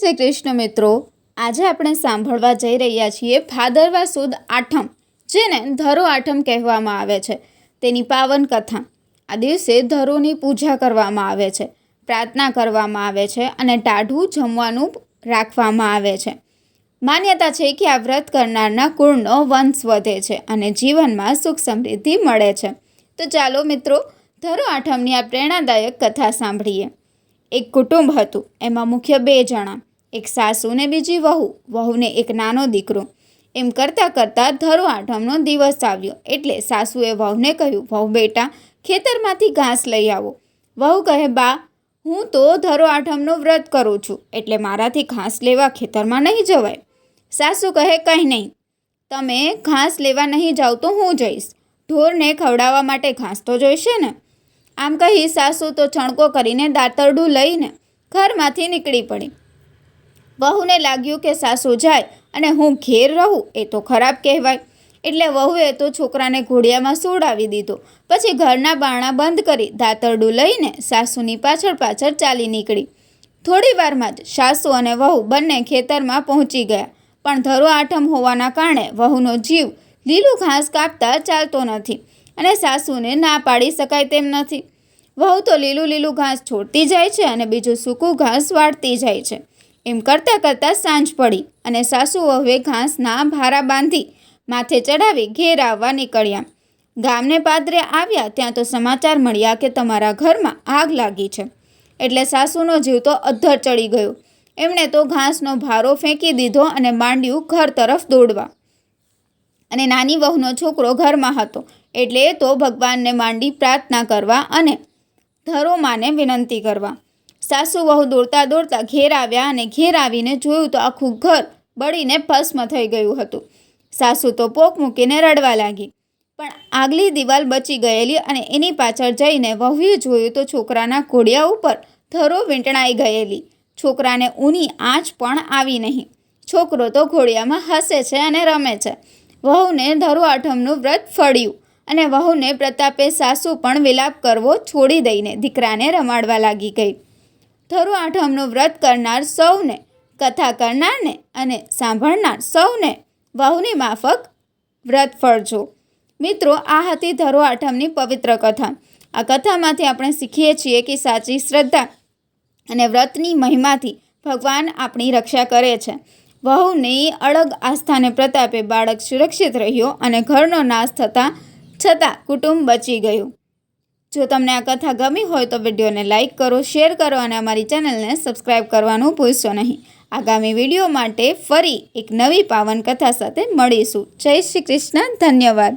શ્રી કૃષ્ણ મિત્રો. આજે આપણે સાંભળવા જઈ રહ્યા છીએ ભાદરવા સુદ આઠમ, જેને ધરો આઠમ કહેવામાં આવે છે. તેની પાવન કથા. આ દિવસે ધરોની પૂજા કરવામાં આવે છે, પ્રાર્થના કરવામાં આવે છે અને ટાઢું જમવાનું રાખવામાં આવે છે. માન્યતા છે કે આ વ્રત કરનારના કુળનો વંશ વધે છે અને જીવનમાં સુખ સમૃદ્ધિ મળે છે. તો ચાલો મિત્રો, ધરો આઠમની આ પ્રેરણાદાયક કથા સાંભળીએ. એક કુટુંબ હતું, એમાં મુખ્ય બે જણા. એક સાસુ ને બીજી વહુ. વહુને એક નાનો દીકરો. એમ કરતાં કરતાં ધરો આઠમનો દિવસ આવ્યો. એટલે સાસુએ વહુને કહ્યું, વહુ બેટા, ખેતરમાંથી ઘાસ લઈ આવો. વહુ કહે, બા, હું તો ધરો આઠમનું વ્રત કરું છું, એટલે મારાથી ઘાસ લેવા ખેતરમાં નહીં જવાય. સાસુ કહે, કંઈ નહીં. તમે ઘાસ લેવા નહીં જાઓ તો હું જઈશ. ઢોરને ખવડાવવા માટે ઘાસ તો જોઈશે ને. આમ કહી સાસુ તો છણકો કરીને દાતરડું લઈને ઘરમાંથી નીકળી પડી. વહુને લાગ્યું કે સાસુ જાય અને હું ઘેર રહું, એ તો ખરાબ કહેવાય. એટલે વહુએ તો છોકરાને ઘોડિયામાં સોડાવી દીધો. પછી ઘરના બારણા બંધ કરી દાંતરડું લઈને સાસુની પાછળ પાછળ ચાલી નીકળી. થોડી વારમાં જ સાસુ અને વહુ બંને ખેતરમાં પહોંચી ગયા. પણ ધરો આઠમ હોવાના કારણે વહુનો જીવ લીલું ઘાસ કાપતા ચાલતો નથી અને સાસુને ના પાડી શકાય તેમ નથી. વહુ તો લીલું લીલું ઘાસ છોડતી જાય છે અને બીજું સૂકું ઘાસ વાળતી જાય છે. એમ કરતાં કરતાં સાંજ પડી અને સાસુ વહુએ ઘાસના ભારા બાંધી માથે ચડાવી ઘેર આવવા નીકળ્યા. ગામને પાદરે આવ્યા ત્યાં તો સમાચાર મળ્યા કે તમારા ઘરમાં આગ લાગી છે. એટલે સાસુનો જીવ તો અધ્ધર ચડી ગયો. એમણે તો ઘાસનો ભારો ફેંકી દીધો અને માંડ્યું ઘર તરફ દોડવા. અને નાની વહુનો છોકરો ઘરમાં હતો, એટલે એ તો ભગવાનને માંડી પ્રાર્થના કરવા અને ધરોમાને વિનંતી કરવા. સાસુ વહુ દોડતા દોડતા ઘેર આવ્યા અને ઘેર આવીને જોયું તો આખું ઘર બળીને ભસ્મ થઈ ગયું હતું. સાસુ તો પોક મૂકીને રડવા લાગી. પણ આગલી દિવાલ બચી ગયેલી અને એની પાછળ જઈને વહુએ જોયું તો છોકરાના ઘોડિયા ઉપર ધરો વીંટણાઈ ગયેલી. છોકરાને ઊની આંચ પણ આવી નહીં. છોકરો તો ઘોડિયામાં હસે છે અને રમે છે. વહુને ધરો આઠમનું વ્રત ફળ્યું અને વહુને પ્રતાપે સાસુ પણ વિલાપ કરવો છોડી દઈને દીકરાને રમાડવા લાગી ગઈ. ધરો આઠમનું વ્રત કરનાર સૌને, કથા કરનારને અને સાંભળનાર સૌને વહુની માફક વ્રત ફળજો. મિત્રો, આ હતી ધરો આઠમની પવિત્ર કથા. આ કથામાંથી આપણે શીખીએ છીએ કે સાચી શ્રદ્ધા અને વ્રતની મહિમાથી ભગવાન આપણી રક્ષા કરે છે. વહુની અળગ આસ્થાને પ્રતાપે બાળક સુરક્ષિત રહ્યો અને ઘરનો નાશ થતાં છતાં કુટુંબ બચી ગયું. જો તમને આ કથા ગમી હોય તો વિડીયોને લાઇક કરો, શેર કરો અને અમારી ચેનલને સબસ્ક્રાઈબ કરવાનું ભૂલશો નહીં. આગામી વીડિયો માટે ફરી એક નવી પાવન કથા સાથે મળીશું. જય શ્રી કૃષ્ણ. ધન્યવાદ.